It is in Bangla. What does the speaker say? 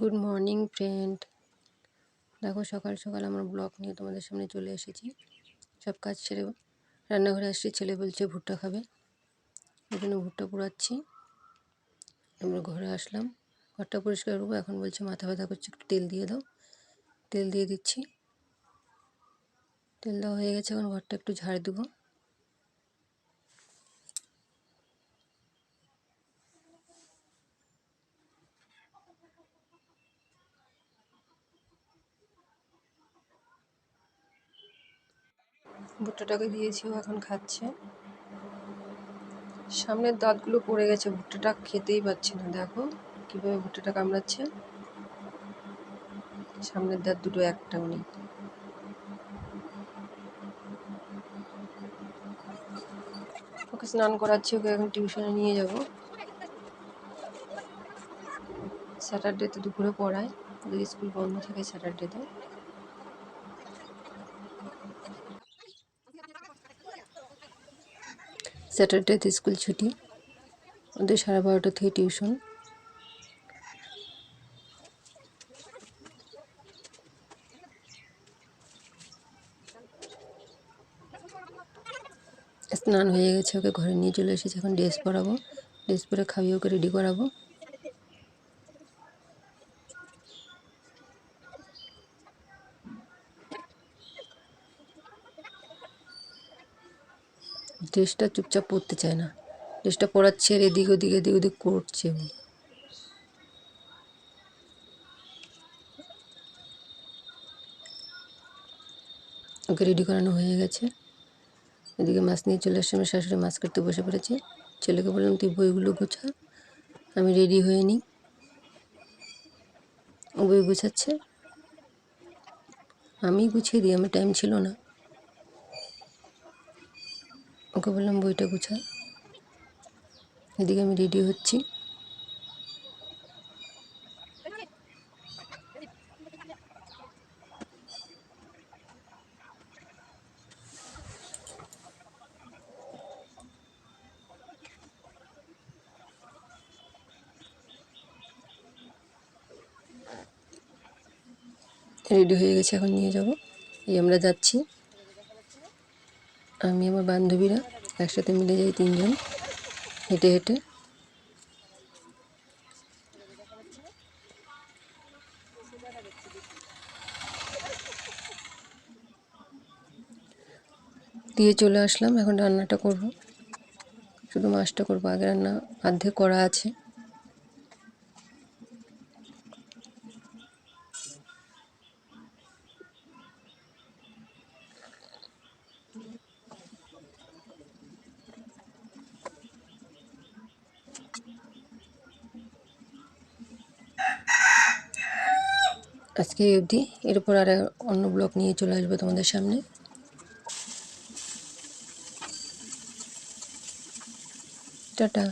গুড মর্নিং ফ্রেন্ড দেখো, সকাল সকাল আমার ব্লগ নিয়ে তোমাদের সামনে চলে এসেছি। সব কাজ ছেড়ে রান্নাঘরে আসছি, ছেলে বলছে ভুট্টা খাবে। ওই জন্য ভুট্টা পোড়াচ্ছি। আমরা ঘরে আসলাম। ঘরটা পরিষ্কার করব। এখন বলছে মাথা ব্যথা করছে, একটু তেল দিয়ে দাও। তেল দিয়ে দিচ্ছি। তেল দেওয়া হয়ে গেছে, এখন ঘরটা একটু ঝাড় দেবো। ভুট্টাটাকে দিয়েছি, ও এখন খাচ্ছে। সামনের দাঁতগুলো পড়ে গেছে, ভুট্টাটা খেতেই পাচ্ছে না। দেখো কীভাবে ভুট্টাটা কামড়াচ্ছে। সামনের দাঁত দুটো একটাও নেই। ওকে স্নান করাচ্ছি, ওকে এখন টিউশনে নিয়ে যাব। স্যাটারডেতে দুপুরে পড়ায় স্কুল বন্ধ থাকে স্যাটারডেতে। স্যাটারডেতে স্কুল ছুটি। ওদের সাড়ে বারোটা থেকে টিউশন স্নান হয়ে গেছে, ওকে ঘরে নিয়ে চলে এসেছে। এখন ড্রেস পরাবো। ড্রেস পরে খাইয়ে ওকে রেডি করাবো। ড্রেসটা চুপচাপ পরতে চায় না। ড্রেসটা পরাচ্ছে আর এদিক ওদিক এদিক ওদিক করছে ওকে রেডি করানো হয়ে গেছে। এদিকে মাছ নিয়ে চলে আসছে, আমার শাশুড়ি মাছ কাটতে বসে পড়েছে। ছেলেকে বললাম, তুই বইগুলো গোছা, আমি রেডি হয়ে নিই। ও বই গুছাচ্ছে। আমি গুছিয়ে দিই, আমার টাইম ছিল না। ওকে বললাম, বইটা গুছা এদিকে আমি রেডি হচ্ছি। রেডি হয়ে গেছে, এখন নিয়ে যাব। এই আমরা যাচ্ছি। আমি আমার বান্ধবীরা একসাথে মিলে যাই তিনজন, হেঁটে হেঁটে। দিয়ে চলে আসলাম, এখন রান্নাটা করব। শুধু মাছটা করব, আগে রান্না অর্ধেক করা আছে। আজকে অবধি। এরপর আর অন্য ব্লক নিয়ে চলে আসব তোমাদের সামনে। টাটা।